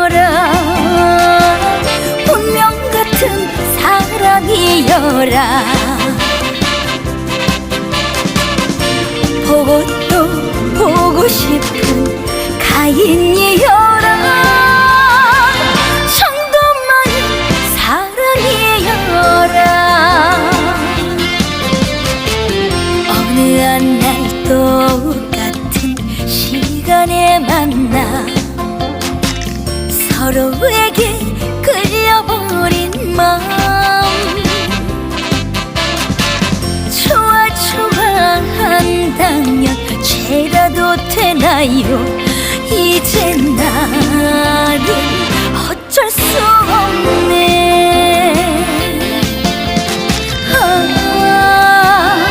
사랑이여라. 운명 같은 사랑이여라. 보고 또 보고 싶은 가인이여라. 사랑이여라. 나 서로에게 끌려버린 마음. 좋아 좋아 한다면 죄라도 되나요